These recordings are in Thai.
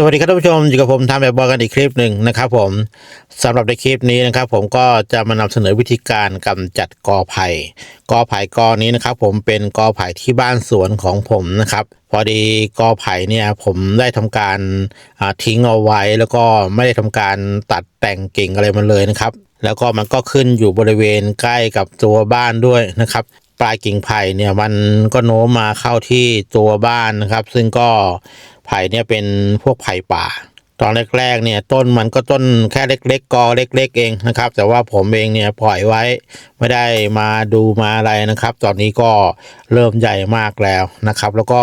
สวัสดีครับท่านผู้ชมอยู่กับผมทำแบบบอกกันอีกคลิปหนึ่งนะครับผมสำหรับในคลิปนี้นะครับ ผมก็จะมานำเสนอวิธีการกำจัดกอไผ่กอไผ่กอนี้นะครับ ผมเป็นกอไผ่ที่บ้านสวนของผมนะครับ พอดีกอไผ่เนี่ยผมได้ทำการทิ้งเอาไว้ แล้วก็ไม่ได้ทำการตัดแต่งกิ่งอะไรมันเลยนะครับ แล้วก็มันก็ขึ้นอยู่บริเวณใกล้กับตัวบ้านด้วยนะครับ ปลายกิ่งไผ่เนี่ยมันก็โน้มมาเข้าที่ตัวบ้านนะครับ ซึ่งก็ไผ่เนี่ยเป็นพวกไผ่ป่า ตอนแรกๆเนี่ยต้นมันก็ต้นแค่เล็ก ๆกอเล็ก ๆ เองนะครับ แต่ว่าผมเองเนี่ยปล่อยไว้ไม่ได้มาดูมาอะไรนะครับ ตอนนี้ก็เริ่มใหญ่มากแล้วนะครับ แล้วก็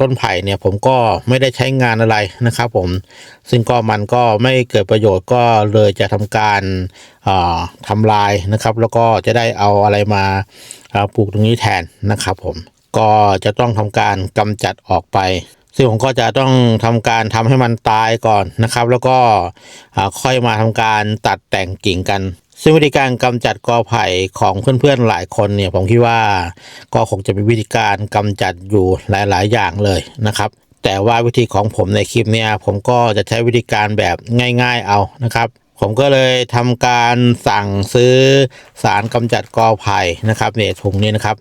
ต้นไผ่เนี่ยผมก็ไม่ได้ใช้งานอะไรนะครับผมซึ่งก็มันก็ไม่เกิดประโยชน์ก็เลยจะทำการาทำลายนะครับ แล้วก็จะได้เอาอะไรมาาปลูกตรงนี้แทนนะครับผมก็จะต้องทำการกำจัดออกไปซึ่งผมก็จะต้องทำการทำให้มันตายก่อนนะครับ แล้วก็ค่อยมาทำการตัดแต่งกิ่งกัน ซึ่งวิธีการกำจัดกอไผ่ของเพื่อนๆหลายคนเนี่ยผมคิดว่าก็คงจะมีวิธีการกำจัดอยู่หลายๆ อย่างเลยนะครับ แต่ว่าวิธีของผมในคลิปเนี่ยผมก็จะใช้วิธีการแบบง่าย ๆเอานะครับผมก็เลยทำการสั่งซื้อสารกำจัดกอไผ่นะครับเนี่ยถุงนี้นะครับ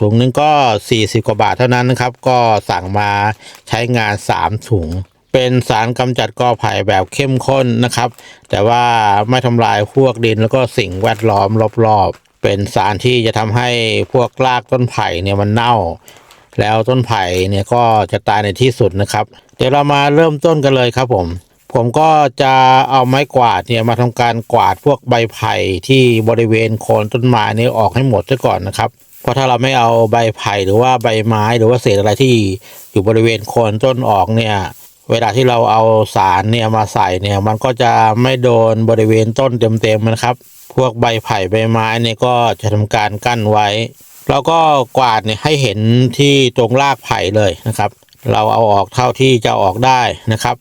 ถุงนึงก็ 40 กว่าบาทเท่านั้นนะครับ ก็สั่งมาใช้งาน 3 ถุง เป็นสารกำจัดกอไผ่แบบเข้มข้นนะครับ แต่ว่าไม่ทำลายพวกดินแล้วก็สิ่งแวดล้อมรอบๆ เป็นสารที่จะทำให้พวกรากต้นไผ่เนี่ยมันเน่า แล้วต้นไผ่เนี่ยก็จะตายในที่สุดนะครับ เดี๋ยวเรามาเริ่มต้นกันเลยครับผมผมก็จะเอาไม้กวาดเนี่ยมาทำการกวาดพวกใบไผ่ที่บริเวณโคนต้นไม้นี้ออกให้หมดซะก่อนนะครับ เพราะถ้าเราไม่เอาใบไผ่หรือว่าใบไม้หรือว่าเศษอะไรที่อยู่บริเวณโคนต้นออกเนี่ย เวลาที่เราเอาสารเนี่ยมาใส่เนี่ยมันก็จะไม่โดนบริเวณต้นเต็มๆนะครับ พวกใบไผ่ใบไม้เนี่ยก็จะทำการกั้นไว้ แล้วก็กวาดเนี่ยให้เห็นที่ตรงรากไผ่เลยนะครับ เราเอาออกเท่าที่จะออกได้นะครับ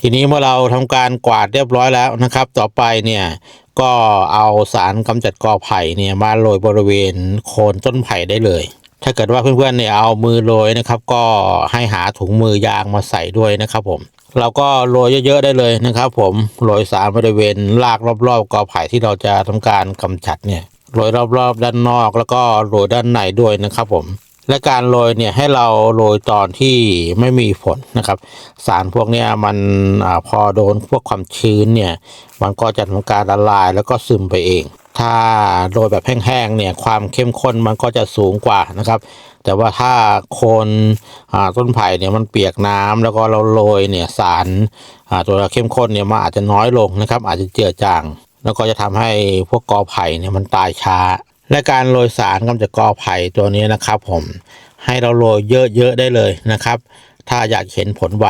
ทีนี้เมื่อเราทำการกวาดเรียบร้อยแล้วนะครับ ต่อไปเนี่ยก็เอาสารกำจัดกอไผ่เนี่ยมาโรยบริเวณโคนต้นไผ่ได้เลย ถ้าเกิดว่าเพื่อนๆเนี่ยเอามือโรยนะครับ ก็ให้หาถุงมือยางมาใส่ด้วยนะครับผมเราก็โรยเยอะๆได้เลยนะครับ ผมโรยสารบริเวณรากรอบๆกอไผ่ที่เราจะทำการกำจัดเนี่ยโรยรอบๆ ด้านนอกแล้วก็โรยด้านในด้วยนะครับผม และการโรยเนี่ยให้เราโรยตอนที่ไม่มีฝนนะครับ สารพวกนี้มันอพอโดนพวกความชื้นเนี่ยมันก็จะทำการละลายแล้วก็ซึมไปเอง ถ้าโรยแบบแห้งๆเนี่ยความเข้มข้นมันก็จะสูงกว่านะครับ แต่ว่าถ้าโคนต้นไผ่เนี่ยมันเปียกน้ำแล้วก็เราโรยเนี่ยสารตัวเข้มข้นเนี่ยมันอาจจะน้อยลงนะครับ อาจจะเจือจาง แล้วก็จะทำให้พวกกอไผ่เนี่ยมันตายช้า และการโรยสารกำจัดกอไผ่ตัวนี้นะครับผมให้เราโรยเยอะๆได้เลยนะครับ ถ้าอยากเห็นผลไว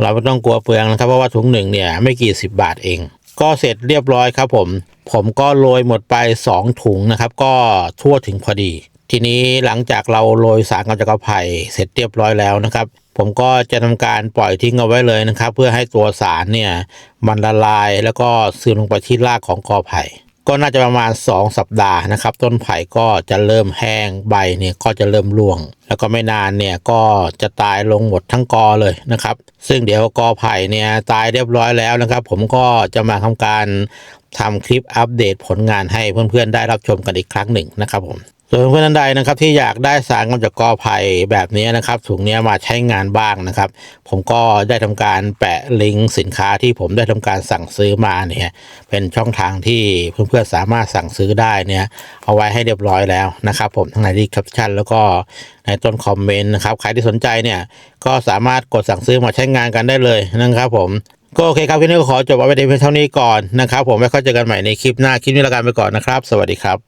เราไม่ต้องกลัวเปลืองนะครับเพราะว่าถุงหนึ่งเนี่ยไม่กี่สิบบาทเอง ก็เสร็จเรียบร้อยครับผม ผมก็โรยหมดไป 2 ถุงนะครับ ก็ทั่วถึงพอดี ทีนี้หลังจากเราโรยสารกำจัดกอไผ่เสร็จเรียบร้อยแล้วนะครับ ผมก็จะทำการปล่อยทิ้งเอาไว้เลยนะครับ เพื่อให้ตัวสารเนี่ยมันละลายแล้วก็ซึมลงไปที่รากของกอไผ่ ก็น่าจะประมาณ 2 สัปดาห์นะครับ ต้นไผ่ก็จะเริ่มแห้งใบเนี่ยก็จะเริ่มร่วง แล้วก็ไม่นานเนี่ยก็จะตายลงหมดทั้งกอเลยนะครับ ซึ่งเดี๋ยวกอไผ่เนี่ยตายเรียบร้อยแล้วนะครับ ผมก็จะมาทำการทำคลิปอัปเดตผลงานให้เพื่อนๆได้รับชมกันอีกครั้งหนึ่งนะครับผม ส่วนเพื่อนใดนะครับที่อยากได้สารกำจัดกอไผ่แบบนี้นะครับถุงนี้มาใช้งานบ้างนะครับ ผมก็ได้ทำการแปะลิงก์สินค้าที่ผมได้ทำการสั่งซื้อมาเนี่ยเป็นช่องทางที่เพื่อนๆสามารถสั่งซื้อได้เนี่ยเอาไว้ให้เรียบร้อยแล้วนะครับผมทั้งในที่แคปชั่นแล้วก็ในต้นคอมเมนต์นะครับใครที่สนใจเนี่ยก็สามารถกดสั่งซื้อมาใช้งานกันได้เลยนะครับผมก็โอเคครับคลิปนี้ก็ขอจบเอาไว้เพียงเท่านี้ก่อนนะครับผมไว้ค่อยเจอกันใหม่ในคลิปหน้าคลิปนี้ละกันไปก่อนนะครับ สวัสดีครับ